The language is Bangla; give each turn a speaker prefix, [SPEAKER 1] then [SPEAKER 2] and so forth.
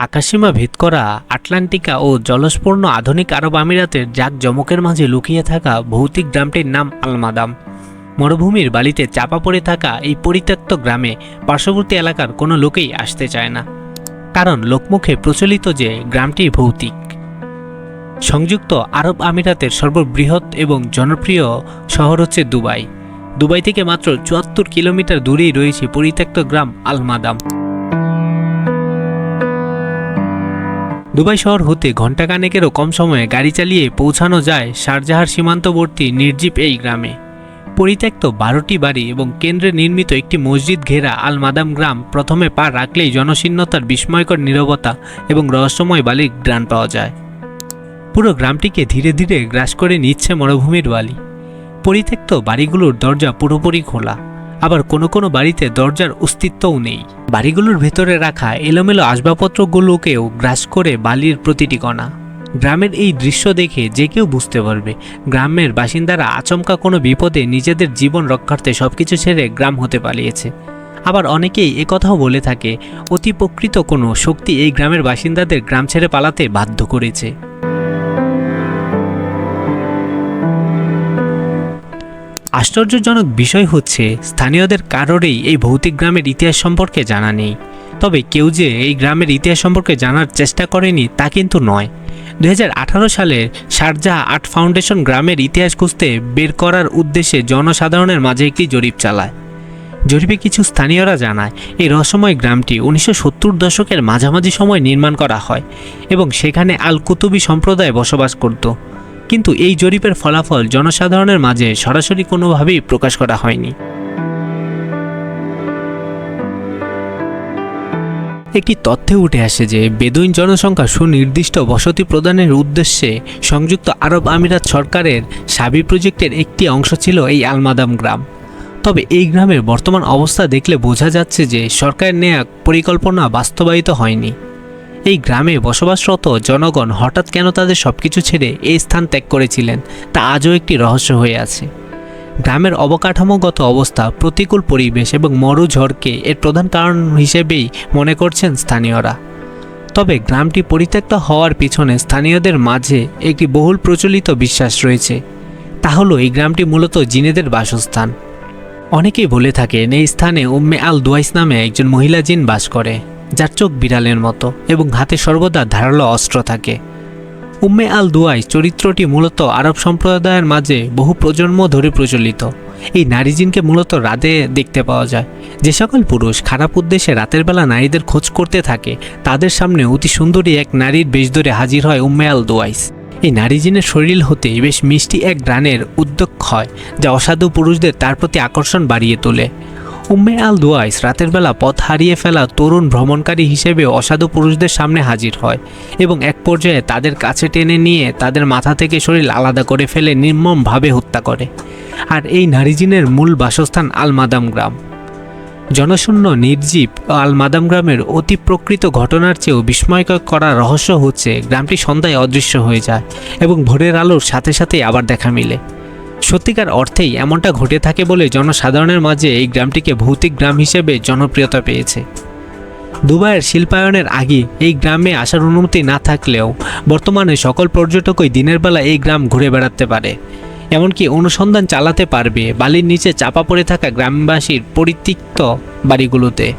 [SPEAKER 1] আকাশসীমা ভেদ করা আটলান্টিকা ও জলস্পূর্ণ আধুনিক আরব আমিরাতের জাক জমকের মাঝে লুকিয়ে থাকা ভৌতিক গ্রামটির নাম আলমাদাম। মরুভূমির বালিতে চাপা পড়ে থাকা এই পরিত্যক্ত গ্রামে পার্শ্ববর্তী এলাকার কোনো লোকেই আসতে চায় না। কারণ লোকমুখে প্রচলিত যে গ্রামটি ভৌতিক। সংযুক্ত আরব আমিরাতের সর্ববৃহৎ এবং জনপ্রিয় শহর হচ্ছে দুবাই। দুবাই থেকে মাত্র চুয়াত্তর কিলোমিটার দূরেই রয়েছে পরিত্যক্ত গ্রাম আলমাদাম। দুবাই শহর হতে ঘণ্টাখানেকেরও কম সময়ে গাড়ি চালিয়ে পৌঁছানো যায় শারজাহার সীমান্তবর্তী নির্জীব এই গ্রামে। পরিত্যক্ত বারোটি বাড়ি এবং কেন্দ্রে নির্মিত একটি মসজিদ ঘেরা আল মাদাম গ্রাম প্রথমে পা রাখলেই জনশীর্ণতার বিস্ময়কর নীরবতা এবং রহস্যময় বালির গ্রান পাওয়া যায়। পুরো গ্রামটিকে ধীরে ধীরে গ্রাস করে নিচ্ছে মরুভূমির বালি। পরিত্যক্ত বাড়িগুলোর দরজা পুরোপুরি খোলা। আবার কোনো কোনো বাড়িতে দরজার অস্তিত্বও নেই। বাড়িগুলোর ভেতরে রাখা এলোমেলো আসবাবপত্রগুলোকেও গ্রাস করে বালির প্রতিটি কণা। গ্রামের এই দৃশ্য দেখে যে কেউ বুঝতে পারবে, গ্রামের বাসিন্দারা আচমকা কোনো বিপদে নিজেদের জীবন রক্ষার্থে সবকিছু ছেড়ে গ্রাম হতে পালিয়েছে। আবার অনেকেই একথাও বলে থাকে, অতি প্রকৃত কোনো শক্তি এই গ্রামের বাসিন্দাদের গ্রাম ছেড়ে পালাতে বাধ্য করেছে। আশ্চর্যজনক বিষয় হচ্ছে, স্থানীয়দের কারোরই এই ভৌতিক গ্রামের ইতিহাস সম্পর্কে জানা নেই। তবে কেউ যে এই গ্রামের ইতিহাস সম্পর্কে জানার চেষ্টা করেনি তা কিন্তু নয়। দু সালে শারজাহ আর্ট ফাউন্ডেশন গ্রামের ইতিহাস খুঁজতে বের করার উদ্দেশ্যে জনসাধারণের মাঝে একটি জরিপ চালায়। জরিপে কিছু স্থানীয়রা জানায়, এই রহস্যময় গ্রামটি উনিশশো সত্তর দশকের মাঝামাঝি সময় নির্মাণ করা হয় এবং সেখানে আল কুতুবি সম্প্রদায় বসবাস করত। কিন্তু এই জরিপের ফলাফল জনসাধারণের মাঝে সরাসরি কোনোভাবেই প্রকাশ করা হয়নি। একটি তথ্যে উঠে আসে যে, বেদুইন জনসংখ্যা সুনির্দিষ্ট বসতি প্রদানের উদ্দেশ্যে সংযুক্ত আরব আমিরাত সরকারের সাবি প্রজেক্টের একটি অংশ ছিল এই আলমাদাম গ্রাম। তবে এই গ্রামের বর্তমান অবস্থা দেখলে বোঝা যাচ্ছে যে, সরকারের নেয়া পরিকল্পনা বাস্তবায়িত হয়নি। এই গ্রামে বসবাসরত জনগণ হঠাৎ কেন তাদের সব কিছু ছেড়ে এই স্থান ত্যাগ করেছিলেন, তা আজও একটি রহস্য হয়ে আছে। গ্রামের অবকাঠামোগত অবস্থা, প্রতিকূল পরিবেশ এবং মরুঝড়কে এর প্রধান কারণ হিসেবেই মনে করছেন স্থানীয়রা। তবে গ্রামটি পরিত্যক্ত হওয়ার পিছনে স্থানীয়দের মাঝে একটি বহুল প্রচলিত বিশ্বাস রয়েছে। তা হলো, এই গ্রামটি মূলত জিনেদের বাসস্থান। অনেকেই বলে থাকেন, এই স্থানে উম্মে আল দুয়াইস নামে একজন মহিলা জিন বাস করে। যার চোখ বিড়ালের মতো এবং হাতে সর্বদা ধারালো অস্ত্র থাকে। উম্মে আল দুয়াইস চরিত্রটি মূলত আরব সম্প্রদায়ের মাঝে বহু প্রজন্ম ধরে প্রচলিত। এই নারী জিনকে মূলত রাতে দেখতে পাওয়া যায়। যে সকল পুরুষ খারাপ উদ্দেশ্যে রাতের বেলা নারীদের খোঁজ করতে থাকে, তাদের সামনে অতি সুন্দরী এক নারীর বেশ ধরে হাজির হয় উম্মে আল দুয়াইস এই নারী জিনের শরীর হতে বেশ মিষ্টি এক গ্রানের উদ্যোগ হয়, যা অসাধু পুরুষদের তার প্রতি আকর্ষণ বাড়িয়ে তোলে। উম্মে আল দুয়াইস রাতের বেলা পথ হারিয়ে ফেলা তরুণ ভ্রমণকারী হিসেবে অসাধু পুরুষদের সামনে হাজির হয় এবং এক পর্যায়ে তাদের কাছে টেনে নিয়ে তাদের মাথা থেকে শরীর আলাদা করে ফেলে নির্মমভাবে হত্যা করে। আর এই নারীজিনের মূল বাসস্থান আলমাদাম গ্রাম। জনশূন্য, নির্জীব ও আলমাদাম গ্রামের অতি প্রকৃত ঘটনার চেয়েও বিস্ময়কর করা রহস্য হচ্ছে, গ্রামটি সন্ধ্যায় অদৃশ্য হয়ে যায় এবং ভোরের আলোর সাথে সাথেই আবার দেখা মিলে। সত্যিকার অর্থেই এমনটা ঘটে থাকে বলে জনসাধারণের মাঝে এই গ্রামটিকে ভৌতিক গ্রাম হিসেবে জনপ্রিয়তা পেয়েছে। দুবাইয়ের শিল্পায়নের আগে এই গ্রামে আসার অনুমতি না থাকলেও বর্তমানে সকল পর্যটকই দিনের বেলা এই গ্রাম ঘুরে বেড়াতে পারে। এমনকি অনুসন্ধান চালাতে পারবে বালির নিচে চাপা পড়ে থাকা গ্রামবাসীর পরিত্যক্ত বাড়িগুলোতে।